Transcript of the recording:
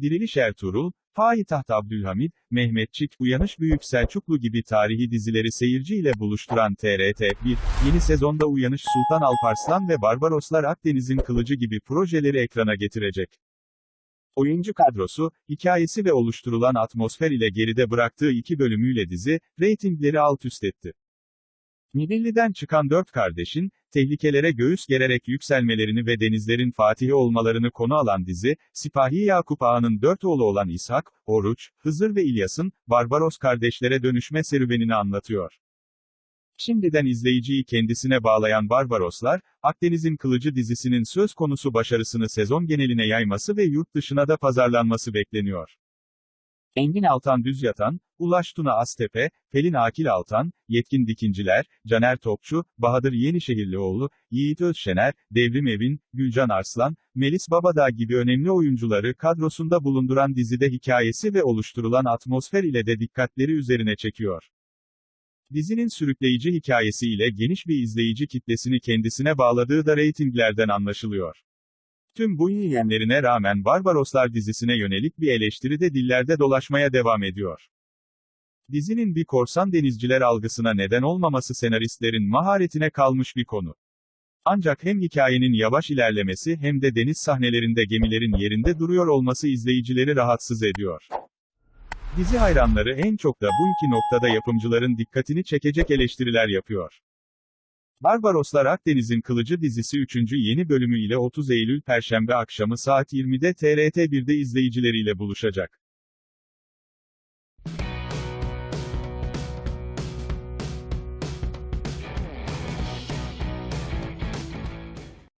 Diriliş Ertuğrul, Payitaht Abdülhamid, Mehmetçik, Uyanış Büyük Selçuklu gibi tarihi dizileri seyirciyle buluşturan TRT1, yeni sezonda Uyanış Sultan Alparslan ve Barbaroslar Akdeniz'in Kılıcı gibi projeleri ekrana getirecek. Oyuncu kadrosu, hikayesi ve oluşturulan atmosfer ile geride bıraktığı iki bölümüyle dizi, reytingleri alt üst etti. Midilli'den çıkan dört kardeşin, tehlikelere göğüs gererek yükselmelerini ve denizlerin fatihi olmalarını konu alan dizi, Sipahi Yakup Ağa'nın dört oğlu olan İshak, Oruç, Hızır ve İlyas'ın, Barbaros kardeşlere dönüşme serüvenini anlatıyor. Şimdiden izleyiciyi kendisine bağlayan Barbaroslar, Akdeniz'in Kılıcı dizisinin söz konusu başarısını sezon geneline yayması ve yurt dışına da pazarlanması bekleniyor. Engin Altan Düzyatan, Ulaş Tuna Aztepe, Pelin Akil Altan, Yetkin Dikinciler, Caner Topçu, Bahadır Yenişehirlioğlu, Yiğit Özşener, Devrim Evin, Gülcan Arslan, Melis Babadağ gibi önemli oyuncuları kadrosunda bulunduran dizide hikayesi ve oluşturulan atmosfer ile de dikkatleri üzerine çekiyor. Dizinin sürükleyici hikayesi ile geniş bir izleyici kitlesini kendisine bağladığı da reytinglerden anlaşılıyor. Tüm bu iyi yönlerine rağmen Barbaroslar dizisine yönelik bir eleştiri de dillerde dolaşmaya devam ediyor. Dizinin bir korsan denizciler algısına neden olmaması senaristlerin maharetine kalmış bir konu. Ancak hem hikayenin yavaş ilerlemesi hem de deniz sahnelerinde gemilerin yerinde duruyor olması izleyicileri rahatsız ediyor. Dizi hayranları en çok da bu iki noktada yapımcıların dikkatini çekecek eleştiriler yapıyor. Barbaroslar Akdeniz'in Kılıcı dizisi 3. yeni bölümü ile 30 Eylül Perşembe akşamı saat 20'de TRT 1'de izleyicileriyle buluşacak.